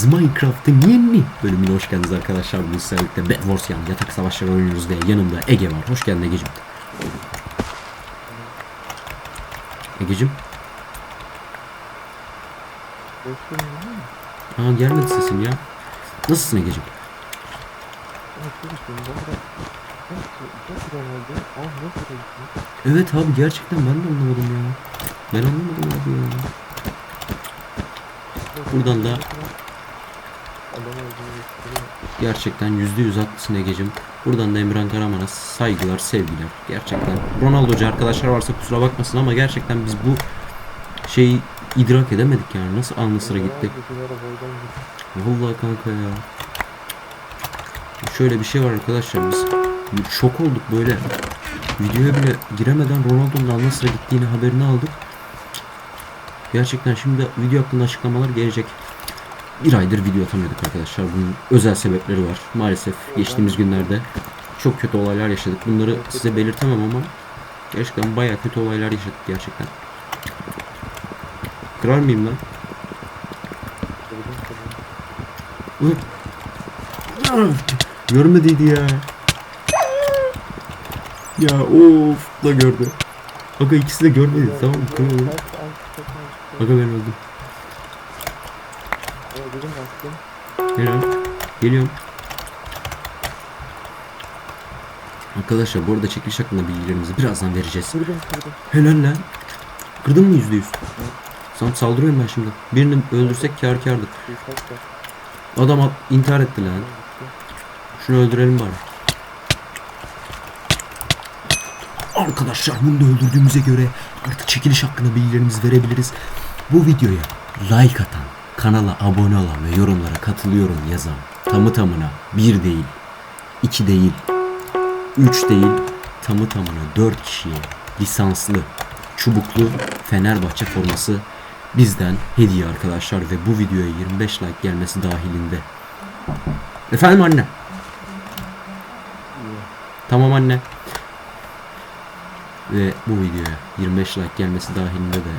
geldiniz Minecraft'ın yeni bölümüne hoş geldiniz arkadaşlar. Bugün sizlerle birlikte Bed Wars yani yatak savaşları oynuyoruz ve yanımda Ege var. Hoş geldin Ege'cim. Ege'cim. Aa gelmedi sesin ya. Nasılsın Ege'cim? Evet abi gerçekten ben de anlamadım ya. Ben anlamadım abi ya. Buradan da gerçekten yüzde yüz haklısın Ege'cim. Buradan da Emirhan Karaman'a saygılar, sevgiler. Gerçekten. Ronaldo'cu arkadaşlar varsa kusura bakmasın ama gerçekten biz bu şeyi idrak edemedik yani. Nasıl alnı sıra gittik. Vallahi kanka ya. Şöyle bir şey var arkadaşlar biz şok olduk böyle. Videoya bile giremeden Ronaldo'nun alnı sıra gittiğini haberini aldık. Gerçekten şimdi video hakkında açıklamalar gelecek. Bir aydır video atamıyorduk arkadaşlar. Bunun özel sebepleri var. Maalesef geçtiğimiz günlerde çok kötü olaylar yaşadık. Bunları size belirtemem ama gerçekten bayağı kötü olaylar yaşadık gerçekten. Kırar mıyım lan? Hı. Görmediydi ya. Ya of da gördü. Aga ikisi de görmedi tamam mı? Aga ben öldüm. Helal. Geliyorum. Arkadaşlar bu arada çekiliş hakkında bilgilerimizi birazdan vereceğiz. Helal lan. Kırdın mı yüzde yüz? Sana saldırıyorum ben şimdi. Birini öldürsek kar kardır. Adam at- intihar etti lan. Şunu öldürelim bari. Arkadaşlar bunu da öldürdüğümüze göre artık çekiliş hakkında bilgilerimizi verebiliriz. Bu videoya like atan, kanala abone olan ve yorumlara katılıyorum yazan tamı tamına bir değil, iki değil, üç değil, tamı tamına dört kişiye lisanslı, çubuklu Fenerbahçe forması bizden hediye arkadaşlar ve bu videoya 25 like gelmesi dahilinde. Efendim anne. Tamam anne. Ve bu videoya 25 like gelmesi dahilinde de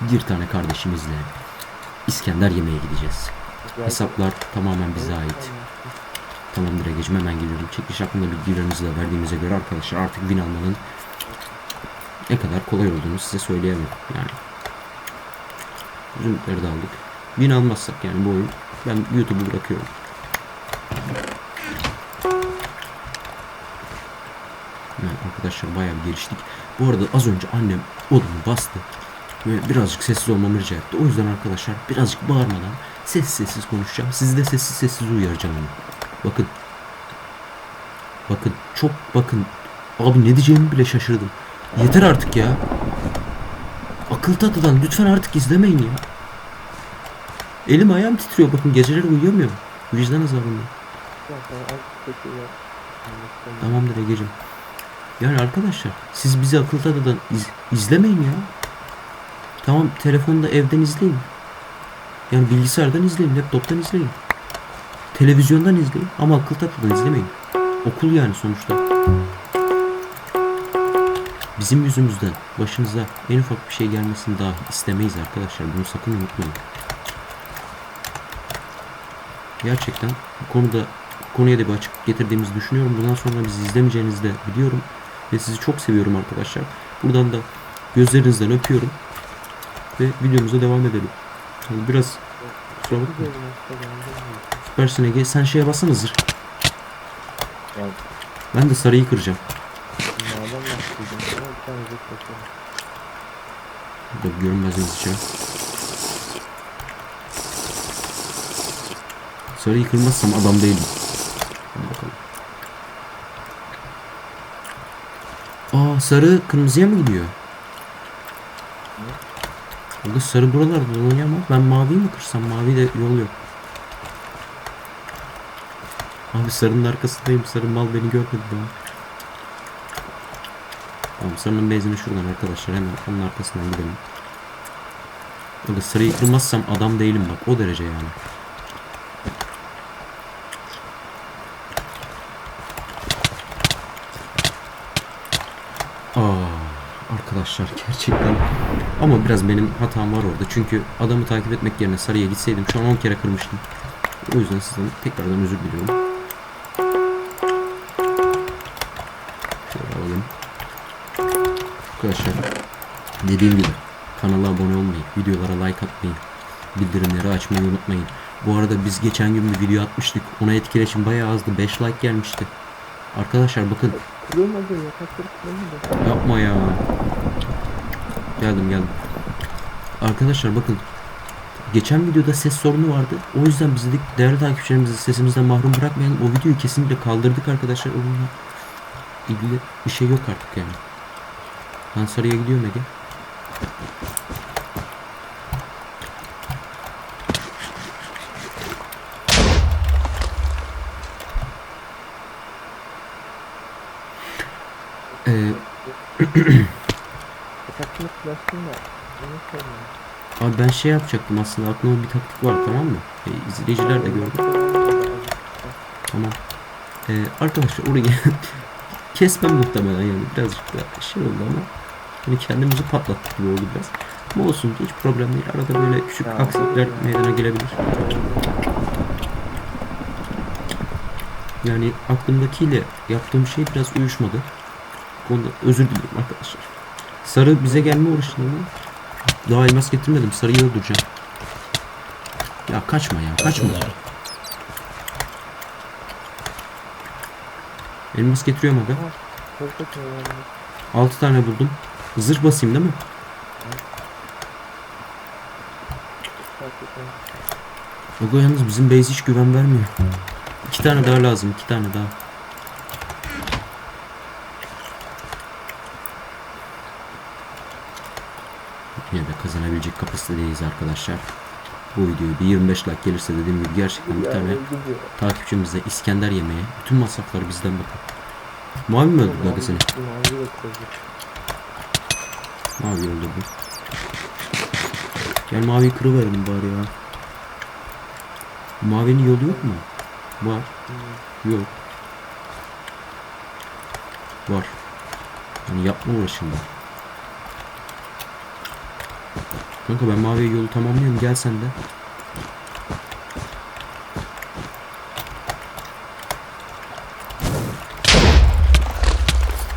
bir tane kardeşimizle İskender yemeğe gideceğiz. Hesaplar tamamen bize ait. Tamamdır Ege'cim hemen geliyorum. Çekiş hakkında bilgilerimizi de verdiğimize göre arkadaşlar artık win almanın ne kadar kolay olduğunu size söyleyemem. Yani Zümrütleri de aldık. Win almazsak yani bu oyun ben YouTube'u bırakıyorum. Yani arkadaşlar bayağı bir geliştik. Bu arada az önce annem odamı bastı. Ve birazcık sessiz olmamı rica etti. O yüzden arkadaşlar birazcık bağırmadan sessiz sessiz konuşacağım. Sizi de sessiz sessiz uyaracağım onu. Bakın. Bakın. Çok bakın. Abi ne diyeceğimi bile şaşırdım. Yeter artık ya. Akıl tatıdan lütfen artık izlemeyin ya. Elim ayağım titriyor. Bakın geceleri uyuyamıyorum. Vicdan azabında. Tamamdır Ege'cim. Yani arkadaşlar siz bizi akıl tadıdan iz- izlemeyin ya. Tamam telefonda evden izleyin. Yani bilgisayardan izleyin, laptoptan izleyin. Televizyondan izleyin ama akıl tadıdan izlemeyin. Okul yani sonuçta. Bizim yüzümüzden başınıza en ufak bir şey gelmesini daha istemeyiz arkadaşlar. Bunu sakın unutmayın. Gerçekten bu konuda konuya da bir açık getirdiğimizi düşünüyorum. Bundan sonra bizi izlemeyeceğinizi de biliyorum. Ve sizi çok seviyorum arkadaşlar. Buradan da gözlerinizden öpüyorum. Ve videomuza devam edelim. Yani biraz kusura bakmayın. Süpersin Ege. Sen şeye bassana zırh. Ben de sarıyı kıracağım. Bir görünmezimiz için. Sarıyı kırmazsam adam değilim. Hadi bakalım. Aa sarı kırmızıya mı gidiyor? Burada sarı buralarda dolanıyor ama ben maviyi mi kırsam? Mavi de yol yok. Abi sarının arkasındayım. Sarı mal beni görmedi daha. Tamam sarının benzini şuradan arkadaşlar hemen onun arkasından gidelim. Burada sarıyı kırmazsam adam değilim bak o derece yani. Aa, arkadaşlar gerçekten. Ama biraz benim hatam var orada. Çünkü adamı takip etmek yerine sarıya gitseydim şu an 10 kere kırmıştım. O yüzden sizden tekrardan özür diliyorum. Şöyle alalım. Arkadaşlar dediğim gibi kanala abone olmayı, videolara like atmayı, bildirimleri açmayı unutmayın. Bu arada biz geçen gün bir video atmıştık. Ona etkileşim bayağı azdı. 5 like gelmişti. Arkadaşlar bakın Kırılmadı yatakları kırılmadı. Yapma ya. Geldim geldim. Arkadaşlar bakın. Geçen videoda ses sorunu vardı. O yüzden biz dedik değerli takipçilerimizi sesimizden mahrum bırakmayalım. O videoyu kesinlikle kaldırdık arkadaşlar. Onunla ilgili bir şey yok artık yani. Ben sarıya gidiyorum Ege. Ee, Da. Onu sormuyorum. Abi ben şey yapacaktım aslında aklımda bir taktik var tamam mı? E, izleyiciler de gördü. Tamam. E, arkadaşlar orayı kesmem muhtemelen yani birazcık da şey oldu ama hani kendimizi patlattık gibi oldu biraz. Ama olsun hiç problem değil. Arada böyle küçük Ya. aksilikler meydana gelebilir. Yani aklımdakiyle yaptığım şey biraz uyuşmadı. Bu Konuda özür diliyorum arkadaşlar. Sarı bize gelme uğraşında mı? Daha elmas getirmedim. Sarıyı öldüreceğim. Ya kaçma ya kaçma. Elmas getiriyorum aga. 6 tane buldum. Zırh basayım değil mi? Aga yalnız bizim base hiç güven vermiyor. 2 tane daha lazım. 2 tane daha. Yine de kazanabilecek kapasitedeyiz arkadaşlar. Bu videoyu bir 25 like gelirse dediğim gibi gerçekten bir tane takipçimize İskender yemeğe bütün masraflar bizden bakın. Mavi mi öldürdü? Mavi kırıldı. Mavi öldürdü. Gel maviyi kırıverelim bari ya. Mavinin yolu yok mu? Var. Hmm. Yok. Var. Yani yapma uğraşında. Kanka ben mavi yolu tamamlıyorum gel sen de.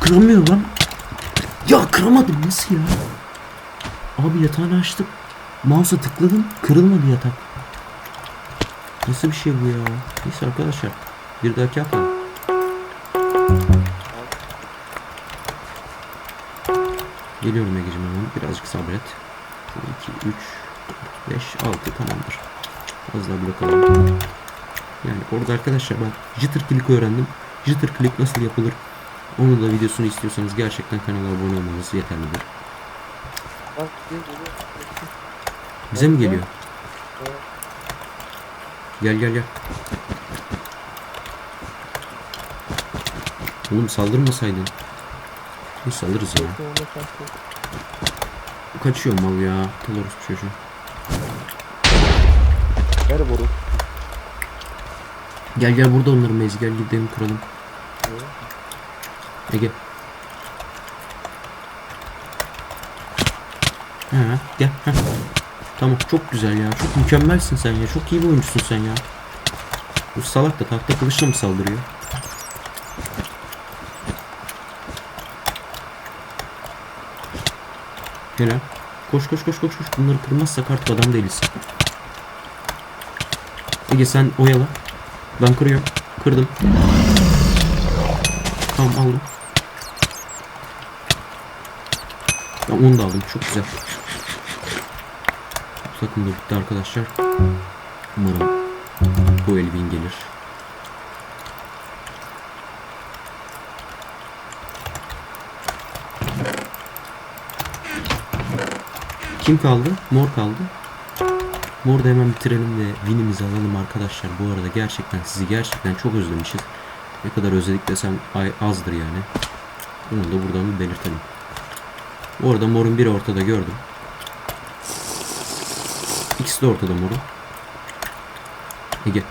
Kıramıyor lan. Ya kıramadım nasıl ya? Abi yatağını açtım. Mouse'a tıkladım kırılmadı yatak. Nasıl bir şey bu ya? Neyse arkadaşlar. Bir dahaki atalım. Geliyorum Ege'cim hemen. Birazcık sabret. 2, 3, 4, 5, 6 tamamdır. Az daha blok. Yani orada arkadaşlar ben jitter click öğrendim. Jitter click nasıl yapılır? Onu da videosunu istiyorsanız gerçekten kanala abone olmanız yeterlidir. Bize mi geliyor? Gel gel gel. Oğlum saldırmasaydın. Biz saldırırız ya. Kaçıyor mal ya. Talorus çocuğu. Ver boru. Gel gel burada onların mezi gel gidelim kuralım. Ege. Ha gel. Ha. Tamam çok güzel ya. Çok mükemmelsin sen ya. Çok iyi bir oyuncusun sen ya. Bu salak da tahta kılıçla mı saldırıyor? Helal. Koş koş koş koş koş. Bunları kırmazsak artık adam değiliz. Ege sen oyala. Ben kırıyorum. Kırdım. Tamam aldım. Tamam onu da aldım. Çok güzel. Bu takım da bitti arkadaşlar. Umarım bu Elvin gelir. Kim kaldı? Mor kaldı. Mor da hemen bitirelim ve winimizi alalım arkadaşlar. Bu arada gerçekten sizi gerçekten çok özlemişiz. Ne kadar özledik desem azdır yani. Onu da buradan bir belirtelim. Bu arada morun biri ortada gördüm. İkisi de ortada morun. Ege.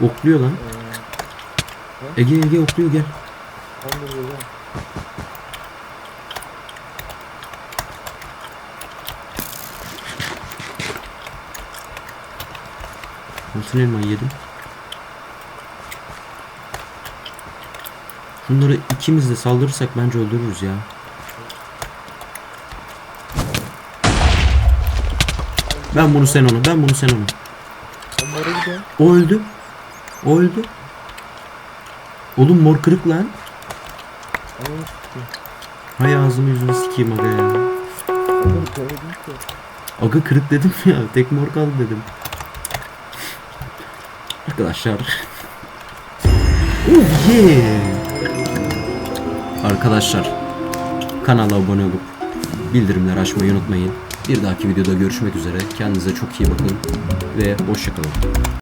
Okluyor lan. Ee, Ege Ege okluyor gel. ben de geliyorum. Altın elmayı yedim. Şunları ikimiz de saldırırsak bence öldürürüz ya. Ben bunu sen onu, ben bunu sen onu. O öldü. O öldü. Oğlum mor kırık lan. Hay ağzını yüzünü sikeyim aga ya. Aga kırık dedim ya. Tek mor kaldı dedim. Arkadaşlar. Oh yeah. Arkadaşlar. Kanala abone olup bildirimler açmayı unutmayın. Bir dahaki videoda görüşmek üzere. Kendinize çok iyi bakın ve hoşçakalın.